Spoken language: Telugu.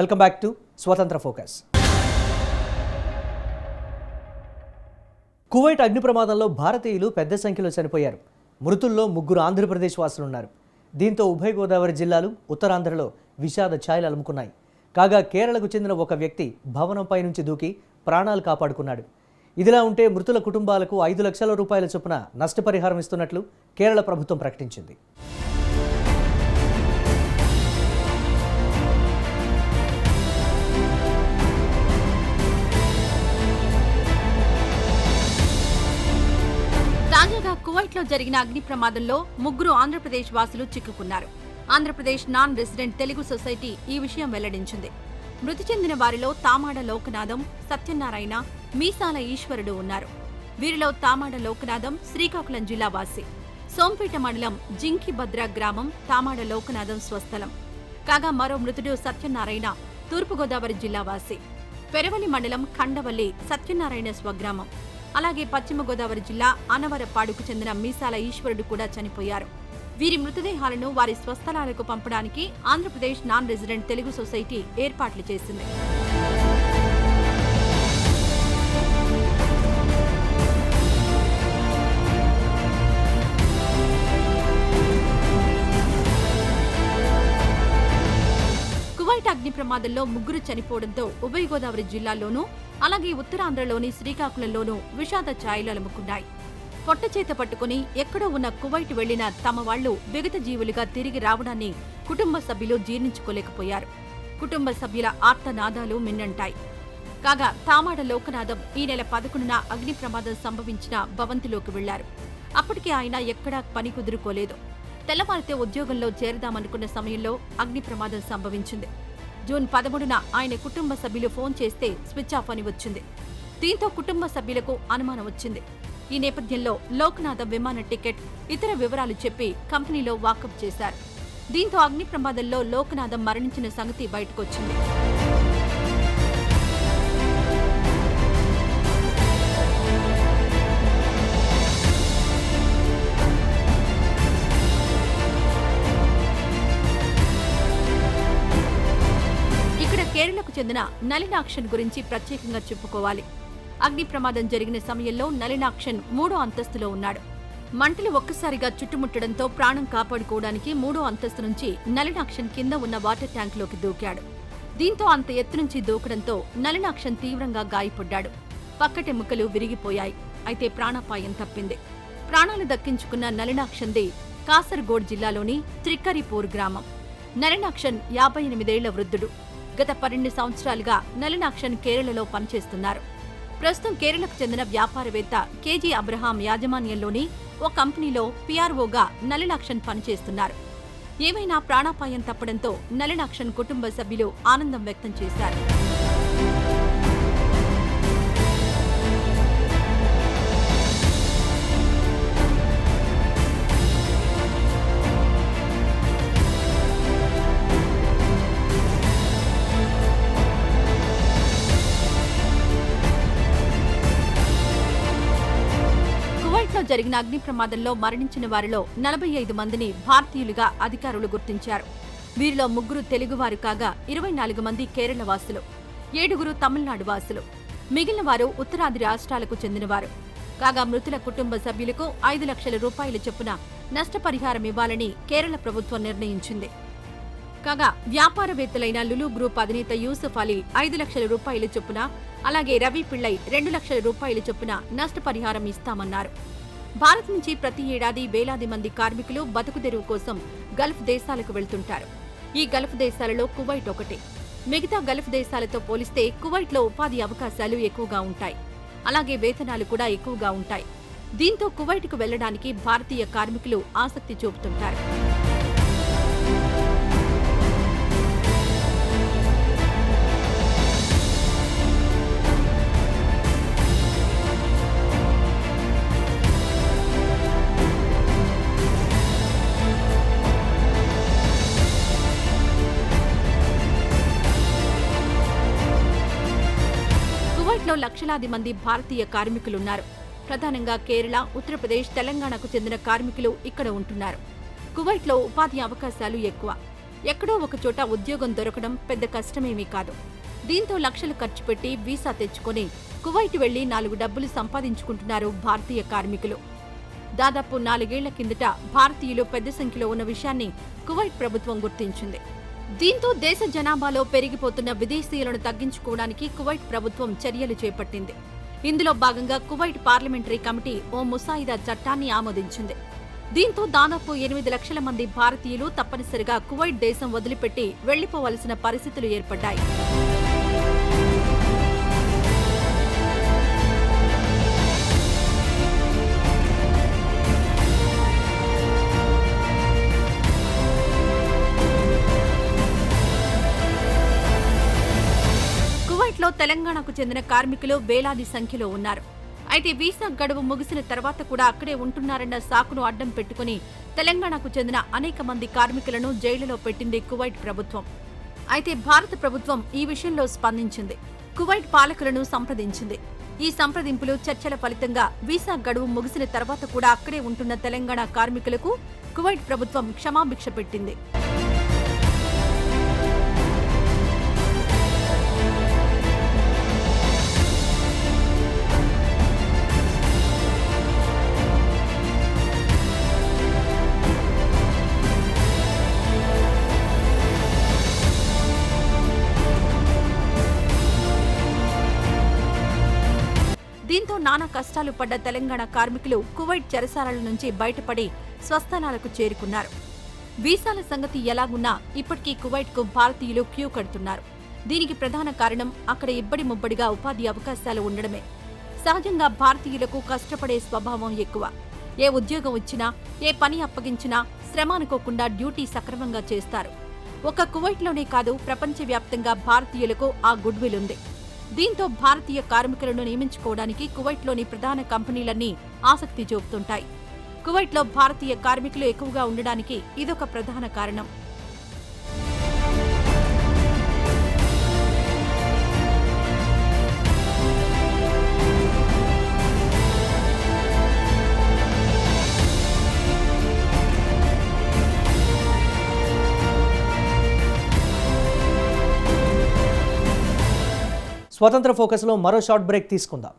Welcome back to Swatantra focus Kuwait అగ్ని ప్రమాదంలో భారతీయులు పెద్ద సంఖ్యలో చనిపోయారు. మృతుల్లో ముగ్గురు ఆంధ్రప్రదేశ్ వాసులు ఉన్నారు దీంతో ఉభయ గోదావరి జిల్లాలు ఉత్తరాంధ్రలో విషాద ఛాయలు అలుముకున్నాయి. కాగా కేరళకు చెందిన ఒక వ్యక్తి భవనంపై నుంచి దూకి ప్రాణాలు కాపాడుకున్నాడు. ఇదిలా ఉంటే మృతుల కుటుంబాలకు ఐదు లక్షల రూపాయల చొప్పున నష్టపరిహారం ఇస్తున్నట్లు కేరళ ప్రభుత్వం ప్రకటించింది. కువైట్లో జరిగిన అగ్ని ప్రమాదంలో ముగ్గురు ఆంధ్రప్రదేశ్ వాసులు చిక్కుకున్నారు. Andhra Pradesh non resident Telugu society ఈ విషయం వెల్లడించింది. మృతి చెందిన వారిలో తామాడ లోకనాథం సత్యనారాయణ మీసాల ఈశ్వరుడు ఉన్నారు. వీరిలో తామాడ లోకనాథం శ్రీకాకుళం జిల్లా వాసి. సోంపేట మండలం జింకిభద్ర గ్రామం తామాడ లోకనాథం స్వస్థలం. కాగా మరో మృతుడు సత్యనారాయణ తూర్పుగోదావరి జిల్లా వాసి. పెరవలి మండలం ఖండవల్లి సత్యనారాయణ స్వగ్రామం. అలాగే పశ్చిమ గోదావరి జిల్లా అనవరపాడుకు చెందిన మీసాల ఈశ్వరుడు కూడా చనిపోయారు. వీరి మృతదేహాలను వారి స్వస్థలాలకు పంపడానికి Andhra Pradesh non resident Telugu society ఏర్పాట్లు చేసింది. కువైట్ అగ్ని ప్రమాదంలో ముగ్గురు చనిపోవడంతో ఉభయ గోదావరి జిల్లాలోనూ అలాగే ఉత్తరాంధ్రలోని శ్రీకాకుళంలోనూ విషాద ఛాయలు అలుముకున్నాయి. పొట్ట చేత పట్టుకుని ఎక్కడో ఉన్న కువైట్ వెళ్ళిన తమ వాళ్ళు విగత జీవులుగా తిరిగి రావడాన్ని కుటుంబ సభ్యులు జీర్ణించుకోలేకపోయారు. కుటుంబ సభ్యుల ఆర్తనాదాలు మిన్నంటాయి. కాగా తామాడ లోకనాథం ఈ నెల పదకొండున అగ్ని ప్రమాదం సంభవించిన భవంతిలోకి వెళ్ళారు. అప్పటికే ఆయన ఎక్కడా పని కుదురుకోలేదు. తెల్లవారితే ఉద్యోగంలో చేరదామనుకున్న సమయంలో అగ్ని ప్రమాదం సంభవించింది. జూన్ పదమూడున ఆయన కుటుంబ సభ్యులు ఫోన్ చేస్తే స్విచ్ ఆఫ్ అని వచ్చింది. దీంతో కుటుంబ సభ్యులకు అనుమానం వచ్చింది. ఈ నేపథ్యంలో లోక్నాథ విమాన టికెట్ ఇతర వివరాలు చెప్పి కంపెనీలో వాకప్ చేశారు. దీంతో అగ్ని ప్రమాదంలో లోకనాథం మరణించిన సంగతి బయటకొచ్చింది. చెందిన నలినాక్షన్ గురించి ప్రత్యేకంగా చెప్పుకోవాలి. అగ్ని ప్రమాదం జరిగిన సమయంలో నలినాక్షన్ మూడో అంతస్తులో ఉన్నాడు. మంటలు ఒక్కసారిగా చుట్టుముట్టడంతో ప్రాణం కాపాడుకోవడానికి మూడో అంతస్తు నుంచి నలినాక్షన్ కింద ఉన్న వాటర్ ట్యాంక్లోకి దూకాడు. దీంతో అంత ఎత్తు నుంచి దూకడంతో నలినాక్షన్ తీవ్రంగా గాయపడ్డాడు. పక్కటెముకలు విరిగిపోయాయి. అయితే ప్రాణాపాయం తప్పింది. ప్రాణాలు దక్కించుకున్న నలినాక్షన్ది కాసర్గోడ్ జిల్లాలోని త్రిక్కరిపూర్ గ్రామం. నలినాక్షన్ యాభై ఎనిమిదేళ్ళ వృద్ధుడు. గత పన్నెండు సంవత్సరాలుగా నలినాక్షన్ కేరళలో పనిచేస్తున్నారు. ప్రస్తుతం కేరళకు చెందిన వ్యాపారవేత్త కేజీ అబ్రహాం యాజమాన్యంలోని ఓ కంపెనీలో పీఆర్ఓగా నలినాక్షన్ పనిచేస్తున్నారు. ఏమైనా ప్రాణాపాయం తప్పడంతో నలినాక్షన్ కుటుంబ సభ్యులు ఆనందం వ్యక్తం చేశారు. జరిగిన అగ్ని ప్రమాదంలో మరణించిన వారిలో నలభై ఐదు మందిని భారతీయులుగా అధికారులు గుర్తించారు. వీరిలో ముగ్గురు తెలుగువారు కాగా ఇరవై నాలుగు మంది కేరళ వాసులు ఏడుగురు తమిళనాడు వాసులు. మిగిలిన వారు ఉత్తరాది రాష్ట్రాలకు చెందినవారు. కాగా మృతుల కుటుంబ సభ్యులకు ఐదు లక్షల రూపాయల చొప్పున నష్టపరిహారం ఇవ్వాలని కేరళ ప్రభుత్వం నిర్ణయించింది. కాగా వ్యాపారవేత్తలైన లులు గ్రూప్ అధినేత యూసుఫ్ అలీ ఐదు లక్షల రూపాయల చొప్పున అలాగే రవి పిళ్ళై రెండు లక్షల రూపాయల చొప్పున నష్టపరిహారం ఇస్తామన్నారు. భారత్ నుంచి ప్రతి ఏడాది వేలాది మంది కార్మికులు బతుకుదెరువు కోసం గల్ఫ్ దేశాలకు వెళ్తుంటారు. ఈ గల్ఫ్ దేశాలలో కువైట్ ఒకటి. మిగతా గల్ఫ్ దేశాలతో పోలిస్తే కువైట్లో ఉపాధి అవకాశాలు ఎక్కువగా ఉంటాయి. అలాగే వేతనాలు కూడా ఎక్కువగా ఉంటాయి. దీంతో కువైట్కు వెళ్ళడానికి భారతీయ కార్మికులు ఆసక్తి చూపుతుంటారు. దీంట్లో లక్షలాది మంది భారతీయ కార్మికులున్నారు. ప్రధానంగా కేరళ ఉత్తరప్రదేశ్ తెలంగాణకు చెందిన కార్మికులు ఇక్కడ ఉంటున్నారు. కువైట్లో ఉపాధి అవకాశాలు ఎక్కువ. ఎక్కడో ఒకచోట ఉద్యోగం దొరకడం పెద్ద కష్టమేమీ కాదు. దీంతో లక్షలు ఖర్చు పెట్టి వీసా తెచ్చుకొని కువైట్ వెళ్ళి నాలుగు డబ్బులు సంపాదించుకుంటున్నారు భారతీయ కార్మికులు. దాదాపు నాలుగేళ్ళ కిందట భారతీయులు పెద్ద సంఖ్యలో ఉన్న విషయాన్ని కువైట్ ప్రభుత్వం గుర్తించింది. దీంతో దేశ జనాభాలో పెరిగిపోతున్న విదేశీయులను తగ్గించుకోవడానికి కువైట్ ప్రభుత్వం చర్యలు చేపట్టింది. ఇందులో భాగంగా కువైట్ పార్లమెంటరీ కమిటీ ఓ ముసాయిదా చట్టాన్ని ఆమోదించింది. దీంతో దాదాపు ఎనిమిది లక్షల మంది భారతీయులు తప్పనిసరిగా కువైట్ దేశం వదిలిపెట్టి వెళ్ళిపోవలసిన పరిస్థితులు ఏర్పడ్డాయి. కువైట్లో తెలంగాణకు చెందిన కార్మికులు వేలాది సంఖ్యలో ఉన్నారు. అయితే వీసా గడువు ముగిసిన తర్వాత కూడా అక్కడే ఉంటున్నారన్న సాకును అడ్డం పెట్టుకుని తెలంగాణకు చెందిన అనేక మంది కార్మికులను జైలులో పెట్టింది కువైట్ ప్రభుత్వం. అయితే భారత ప్రభుత్వం ఈ విషయంలో స్పందించింది. కువైట్ పాలకులను సంప్రదించింది. ఈ సంప్రదింపులు చర్చల ఫలితంగా వీసా గడువు ముగిసిన తర్వాత కూడా అక్కడే ఉంటున్న తెలంగాణ కార్మికులకు కువైట్ ప్రభుత్వం క్షమాభిక్ష పెట్టింది. దీంతో నానా కష్టాలు పడ్డ తెలంగాణ కార్మికులు కువైట్ చెరసాలల నుంచి బయటపడి స్వస్థానాలకు చేరుకున్నారు. వీసాల సంగతి ఎలాగున్నా ఇప్పటికీ కువైట్కు భారతీయులు క్యూ కడుతున్నారు. దీనికి ప్రధాన కారణం అక్కడ ఇబ్బడి ముబ్బడిగా ఉపాధి అవకాశాలు ఉండడమే. సహజంగా భారతీయులకు కష్టపడే స్వభావం ఎక్కువ. ఏ ఉద్యోగం ఇచ్చినా ఏ పని అప్పగించినా శ్రమ అనుకోకుండా డ్యూటీ సక్రమంగా చేస్తారు. ఒక కువైట్లోనే కాదు ప్రపంచవ్యాప్తంగా భారతీయులకు ఆ గుడ్విల్ ఉంది. దీంతో భారతీయ కార్మికులను నియమించుకోవడానికి కువైట్లోని ప్రధాన కంపెనీలన్నీ ఆసక్తి చూపుతుంటాయి. కువైట్లో భారతీయ కార్మికులు ఎక్కువగా ఉండడానికి ఇదొక ప్రధాన కారణం. స్వతంత్ర ఫోకస్లో మరో షార్ట్ బ్రేక్ తీసుకుందాం.